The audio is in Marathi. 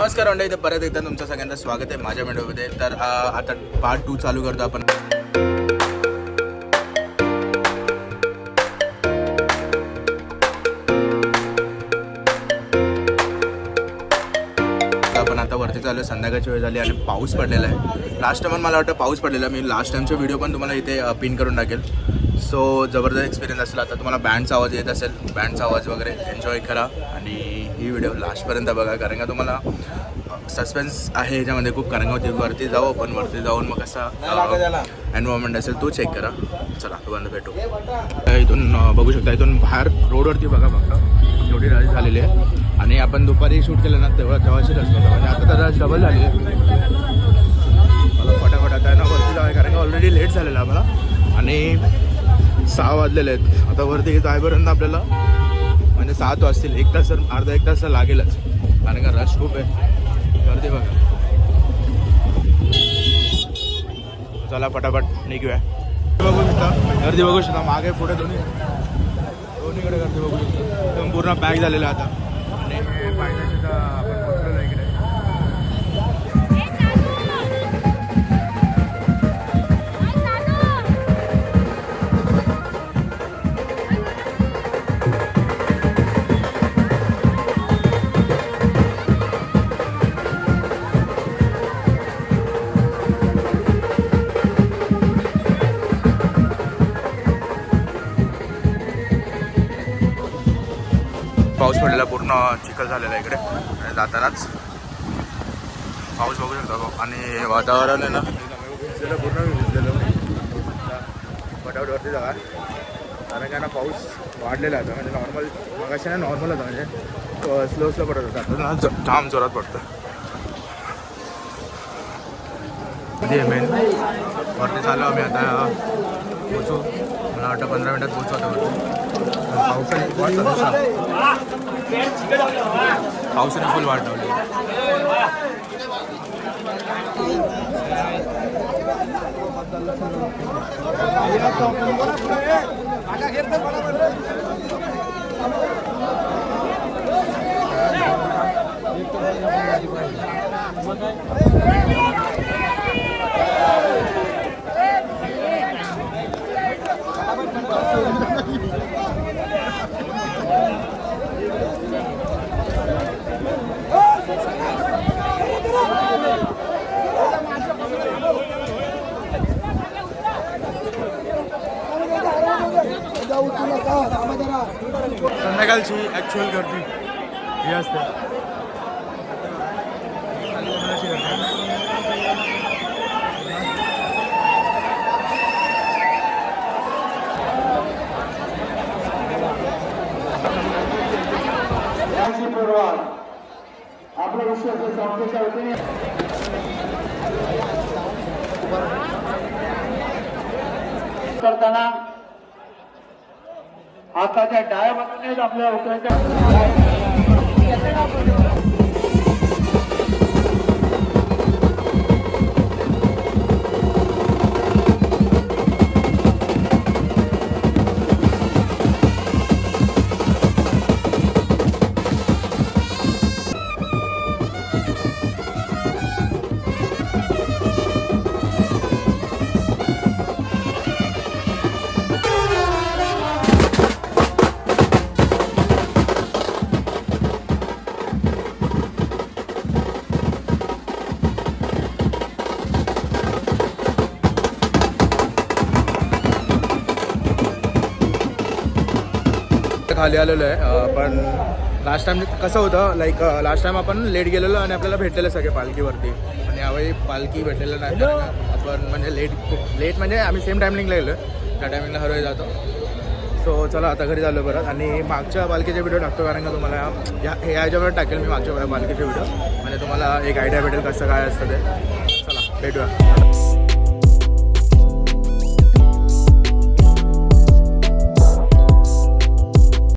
नमस्कार अंडा इथे परत एकदा तुमचं सगळ्यांचं स्वागत आहे माझ्या व्हिडिओमध्ये. तर आता पार्ट टू चालू करतो आपण. आपण आता वरती चालू आहे संध्याकाळची वेळ झाली आणि पाऊस पडलेला आहे. लास्ट टाइम मला वाटतं पाऊस पडलेला आहे. मी लास्ट टाइमचे व्हिडिओ पण तुम्हाला इथे पिन करून टाकेल. सो जबरदस्त एक्सपिरियन्स असेल. आता तुम्हाला बँडचा आवाज येत असेल. बँडचा आवाज वगैरे एन्जॉय करा. आणि ही व्हिडिओ लास्टपर्यंत बघा. कारण का तुम्हाला सस्पेन्स आहे ह्याच्यामध्ये खूप. कारण का वरती- जाऊ आपण. वरती जाऊन मग कसा एन्व्हायरमेंट असेल तो चेक करा. चला तुम्हाला भेटू. इथून बघू शकता इथून बाहेर रोडवरती बघा फक्त. एवढी रश झालेली आहे. आणि आपण दुपारी शूट केलं ना तेव्हा तेव्हाची रश आणि आता तर रश डबल झाली आहे. मला फटाफट आता ना वरती जाऊ कारण का ऑलरेडी लेट झालेलं आम्हाला आणि सहा वाजलेले आहेत. आता वरती जायपर्यंत आपल्याला म्हणजे सात वाजतील एक तास तर अर्धा एक तास तर लागेलच. कारण का रश खूप आहे. गर्दी बघा. चला पटापट निघूया. बघू शकता. गर्दी बघू शकता. मागे पुढे दोन्ही दोन्हीकडे गर्दी बघू शकता. एकदम पूर्ण पॅक झालेलं आहे आता. आणि पाऊस पडलेला पूर्ण चिखल झालेला आहे इकडे. आणि जातानाच पाऊस बघू शकता आणि वातावरण आहे ना. भिजलेलं फटाफटवरती जागा कारण काय ना पाऊस वाढलेला आहे म्हणजे नॉर्मल मगाशी ना नॉर्मल होता. म्हणजे स्लो स्लो पडत होता. ना जाम जोरात पडतं ते मेन वरती चाललो आम्ही आता. पोचू. मला वाटतं पंधरा मिनटात पोचू आता वरती. पावसाने वाट चालू पावसाने फुल वाट लावली. संध्याकाळची ॲक्च्युअल गर्दी. ही असते. काळजीपूर्वक आपल्या विश्वास संस्थेच्या वतीने. करताना हाताच्या डाव्या बाजूने आपल्या उतरायच्या. खाली आलेलो आहे. पण लास्ट टाइम कसं होतं लाईक लास्ट टाइम आपण लेट गेलेलो आणि आपल्याला भेटलेलं सगळे पालखीवरती. आणि यावेळी पालखी भेटलेलं नाही आपण म्हणजे लेट खूप लेट म्हणजे आम्ही सेम टायमिंगला गेलो त्या टायमिंगला हरवे जातो. सो चला आता घरी झालो परत. आणि मागच्या पालखीचे व्हिडिओ टाकतो कारण का तुम्हाला या हे याच्यावर टाकेल मी मागच्या पालखीचे व्हिडिओ म्हणजे तुम्हाला एक आयडिया भेटेल कसं काय असतं ते. चला भेटूया.